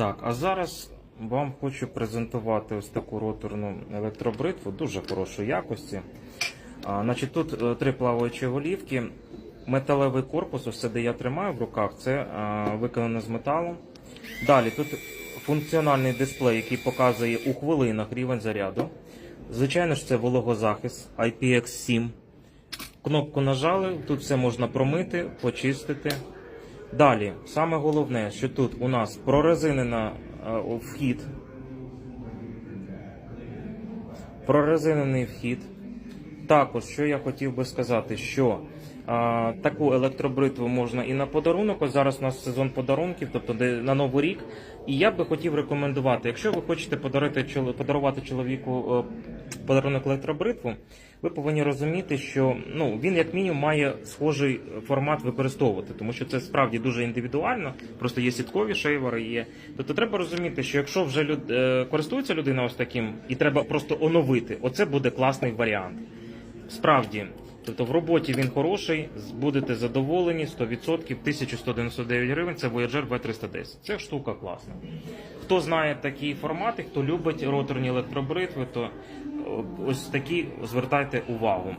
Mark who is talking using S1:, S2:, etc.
S1: Так, а зараз вам хочу презентувати ось таку роторну електробритву дуже хорошої якості. А, значить, тут е, три плаваючі голівки, металевий корпус, ось це де я тримаю в руках, це а, виконано з металу. Далі тут функціональний дисплей, який показує у хвилинах рівень заряду. Звичайно ж, це вологозахист IPX7. Кнопку нажали, тут все можна промити, почистити. Далі, саме головне, що тут у нас прорезинена е, вхід. Прорезинений вхід. Також, що я хотів би сказати, що а, таку електробритву можна і на подарунок. Ось зараз у нас сезон подарунків, тобто де на новий рік. І я би хотів рекомендувати, якщо ви хочете подарити подарувати чоловіку е, подарунок електробритву, ви повинні розуміти, що ну він як мінімум має схожий формат використовувати, тому що це справді дуже індивідуально. Просто є сіткові шейвери, є. Тобто треба розуміти, що якщо вже люд... е, користується людина ось таким, і треба просто оновити, оце буде класний варіант. Справді, тобто в роботі він хороший, будете задоволені 100%, 1199 гривень. Це Voyager V310. Це штука класна. Хто знає такі формати, хто любить роторні електробритви, то ось такі звертайте увагу.